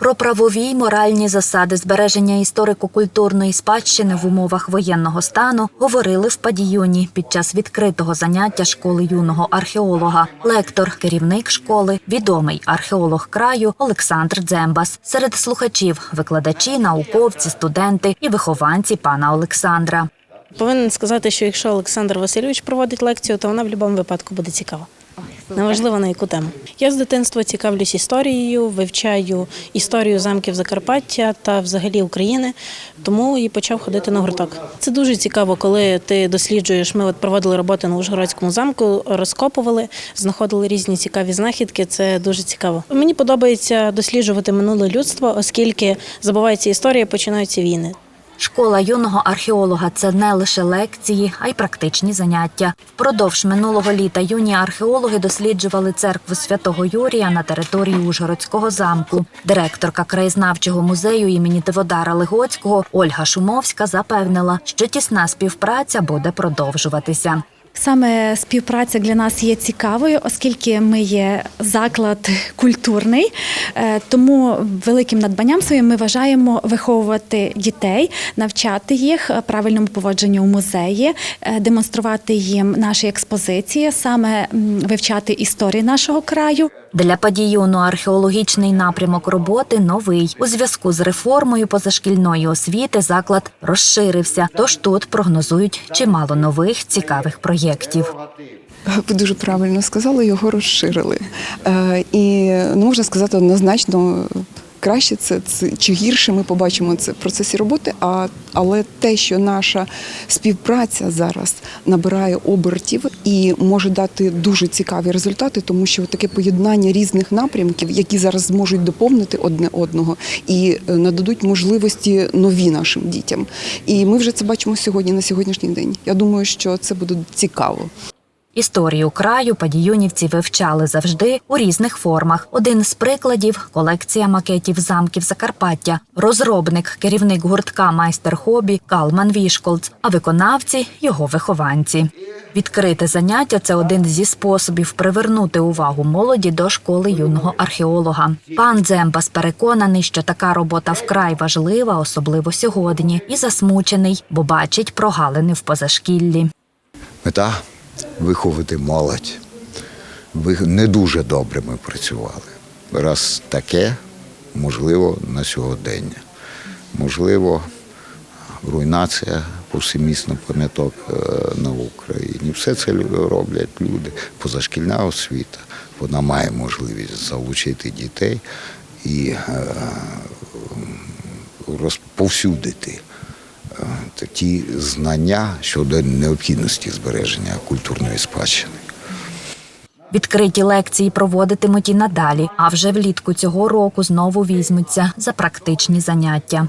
Про правові й моральні засади збереження історико-культурної спадщини в умовах воєнного стану говорили в Падіюні під час відкритого заняття школи юного археолога. Лектор, керівник школи, відомий археолог краю Олександр Дзембас. Серед слухачів викладачі, науковці, студенти і вихованці пана Олександра. Повинен сказати, що якщо Олександр Васильович проводить лекцію, то вона в будь-якому випадку буде цікава. Неважливо на яку тему. Я з дитинства цікавлюсь історією, вивчаю історію замків Закарпаття та взагалі України, тому і почав ходити на гурток. Це дуже цікаво, коли ти досліджуєш. Ми от проводили роботи на Ужгородському замку, розкопували, знаходили різні цікаві знахідки. Це дуже цікаво. Мені подобається досліджувати минуле людство, оскільки забувається історія, починаються війни. Школа юного археолога це не лише лекції, а й практичні заняття. Впродовж минулого літа юні археологи досліджували церкву святого Юрія на території Ужгородського замку. Директорка краєзнавчого музею імені Деводара Легоцького Ольга Шумовська запевнила, що тісна співпраця буде продовжуватися. Саме співпраця для нас є цікавою, оскільки ми є заклад культурний, Е, тому великим надбанням своїм ми вважаємо виховувати дітей, навчати їх правильному поводженню у музеї, е, демонструвати їм наші експозиції, саме вивчати історії нашого краю. Для Падіюну археологічний напрямок роботи новий. У зв'язку з реформою позашкільної освіти заклад розширився. Тож тут прогнозують чимало нових цікавих проєктів. Ви дуже правильно сказали, його розширили. Е, і ну можна сказати однозначно. Краще це, чи гірше ми побачимо це в процесі роботи, а, але те, що наша співпраця зараз набирає обертів і може дати дуже цікаві результати, тому що таке поєднання різних напрямків, які зараз зможуть доповнити одне одного і е, нададуть можливості нові нашим дітям. І ми вже це бачимо сьогодні на сьогоднішній день. Я думаю, що це буде цікаво. Історію краю падіюнівці вивчали завжди у різних формах. Один з прикладів колекція макетів замків Закарпаття. Розробник, керівник гуртка майстер хобі Калман Вішколц, а виконавці його вихованці. Відкрите заняття це один зі способів привернути увагу молоді до школи юного археолога. Пан Дзембас переконаний, що така робота вкрай важлива, особливо сьогодні, і засмучений, бо бачить прогалини в позашкіллі. Мета виховати молодь. Ви не дуже добре ми працювали. Раз таке, можливо, на сьогодення. Можливо, руйнація повсемісно пам'яток е, на Україні. Все це роблять люди. Позашкільна освіта. Вона має можливість залучити дітей і е, розповсюдити ті знання щодо необхідності збереження культурної спадщини. Відкриті лекції проводитимуть і надалі, а вже влітку цього року знову візьмуться за практичні заняття.